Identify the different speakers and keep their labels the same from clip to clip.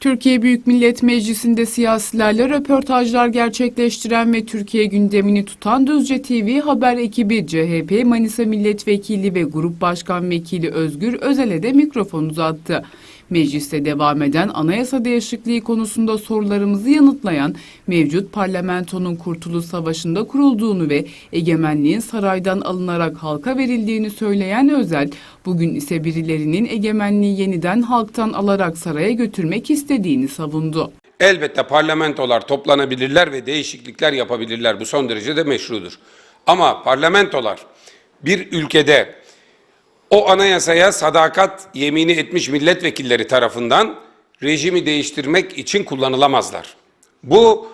Speaker 1: Türkiye Büyük Millet Meclisi'nde siyasilerle röportajlar gerçekleştiren ve Türkiye gündemini tutan Düzce TV haber ekibi CHP Manisa Milletvekili ve Grup Başkan Vekili Özgür Özel'e de mikrofon uzattı. Mecliste devam eden anayasa değişikliği konusunda sorularımızı yanıtlayan mevcut parlamentonun Kurtuluş Savaşı'nda kurulduğunu ve egemenliğin saraydan alınarak halka verildiğini söyleyen Özel, bugün ise birilerinin egemenliği yeniden halktan alarak saraya götürmek istediğini savundu.
Speaker 2: Elbette parlamentolar toplanabilirler ve değişiklikler yapabilirler. Bu son derece de meşrudur. Ama parlamentolar bir ülkede o anayasaya sadakat yemini etmiş milletvekilleri tarafından rejimi değiştirmek için kullanılamazlar. Bu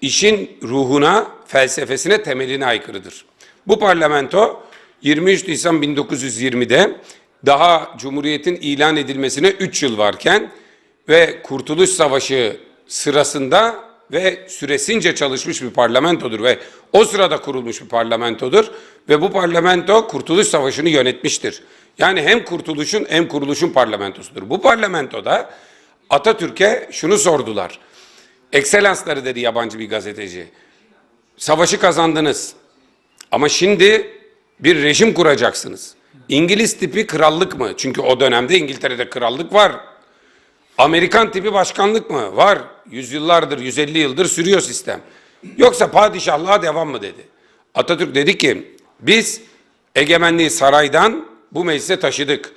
Speaker 2: işin ruhuna, felsefesine, temeline aykırıdır. Bu parlamento 23 Nisan 1920'de daha Cumhuriyet'in ilan edilmesine 3 yıl varken ve Kurtuluş Savaşı sırasında ve süresince çalışmış bir parlamentodur ve o sırada kurulmuş bir parlamentodur ve bu parlamento Kurtuluş Savaşı'nı yönetmiştir. Yani hem kurtuluşun hem kuruluşun parlamentosudur. Bu parlamentoda Atatürk'e şunu sordular. Ekselansları dedi yabancı bir gazeteci. Savaşı kazandınız. Ama şimdi bir rejim kuracaksınız. İngiliz tipi krallık mı? Çünkü o dönemde İngiltere'de krallık var. Amerikan tipi başkanlık mı? Var. Yüzyıllardır, 150 yıldır sürüyor sistem. Yoksa padişahlığa devam mı dedi. Atatürk dedi ki biz egemenliği saraydan bu meclise taşıdık.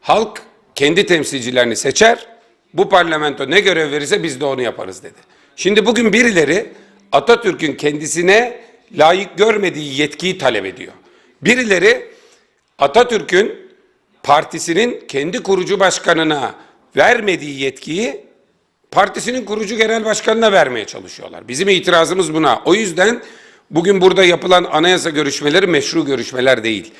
Speaker 2: Halk kendi temsilcilerini seçer. Bu parlamento ne görev verirse biz de onu yaparız dedi. Şimdi bugün birileri Atatürk'ün kendisine layık görmediği yetkiyi talep ediyor. Birileri Atatürk'ün partisinin kendi kurucu başkanına vermediği yetkiyi partisinin kurucu genel başkanına vermeye çalışıyorlar. Bizim itirazımız buna. O yüzden bugün burada yapılan anayasa görüşmeleri meşru görüşmeler değil.